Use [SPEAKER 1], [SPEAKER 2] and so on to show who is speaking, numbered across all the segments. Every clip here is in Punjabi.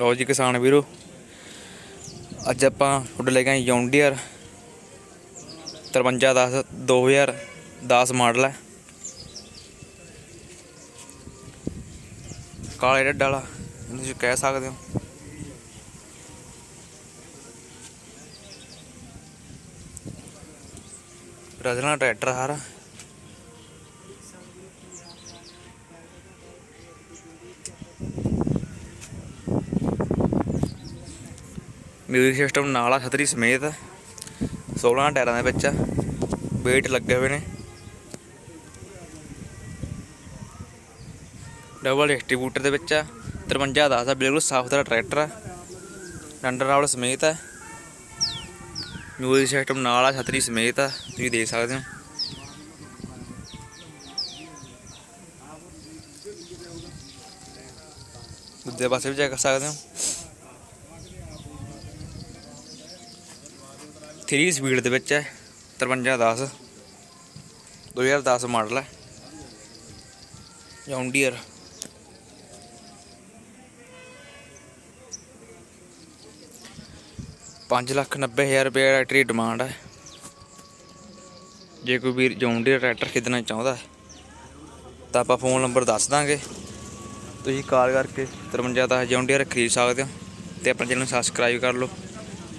[SPEAKER 1] ਲਓ ਜੀ ਕਿਸਾਨ ਵੀਰੋ, ਅੱਜ ਆਪਾਂ ਤੁਹਾਡੇ ਲੈ ਕੇ ਆਏ ਜੌਂਡੀਅਰ 5310 2010 ਮਾਡਲ ਹੈ। ਕਾਲੇ ਰੈੱਡ ਵਾਲਾ, ਇਹਨੂੰ ਤੁਸੀਂ ਕਹਿ ਸਕਦੇ ਹੋ। ਰਜਨਾ ਟਰੈਕਟਰ ਹਾਰਾ ਮਿਊਜ਼ਿਕ ਸਿਸਟਮ ਨਾਲ ਆ ਛਤਰੀ ਸਮੇਤ 16 ਟਾਇਰਾਂ ਦੇ ਵਿੱਚ ਵੇਟ ਲੱਗੇ ਹੋਏ ਨੇ। ਡਬਲ ਡਿਸਟ੍ਰੀਬਿਊਟਰ ਦੇ ਵਿੱਚ ਆ 53 ਦਾ ਆ, ਬਿਲਕੁਲ ਸਾਫ਼ ਸੁਥਰਾ ਟਰੈਕਟਰ ਆ। ਡੰਡਰ ਰਾਵਲ ਸਮੇਤ ਹੈ ਮਿਊਜ਼ਿਕ ਸਿਸਟਮ ਨਾਲ ਆ ਛਤਰੀ ਸਮੇਤ ਆ, ਤੁਸੀਂ ਦੇਖ ਸਕਦੇ ਹੋ। ਦੂਜੇ ਪਾਸੇ ਵੀ ਚੈੱਕ ਕਰ ਸਕਦੇ ਹੋ। 3 ਸਪੀਡ ਦੇ ਵਿੱਚ ਹੈ 5310 2010 ਮਾਡਲ ਹੈ। ਜੌਂਡੀਅਰ ਪੰਜ ਲੱਖ ਨੱਬੇ ਹਜ਼ਾਰ ਰੁਪਏ ਟਰੈਕਟਰ ਦੀ ਡਿਮਾਂਡ ਹੈ। ਜੇ ਕੋਈ ਵੀਰ ਜੌਂਡੀਅਰ ਟਰੈਕਟਰ ਖਰੀਦਣਾ ਚਾਹੁੰਦਾ ਤਾਂ ਆਪਾਂ ਫੋਨ ਨੰਬਰ ਦੱਸ ਦਾਂਗੇ। ਤੁਸੀਂ ਕਾਲ ਕਰਕੇ 5310 ਜੌਂਡੀਅਰ ਖਰੀਦ ਸਕਦੇ ਹੋ ਤੇ ਆਪਣੇ ਚੈਨਲ ਨੂੰ ਸਬਸਕ੍ਰਾਈਬ ਕਰ ਲਓ।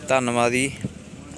[SPEAKER 1] ਧੰਨਵਾਦ ਜੀ।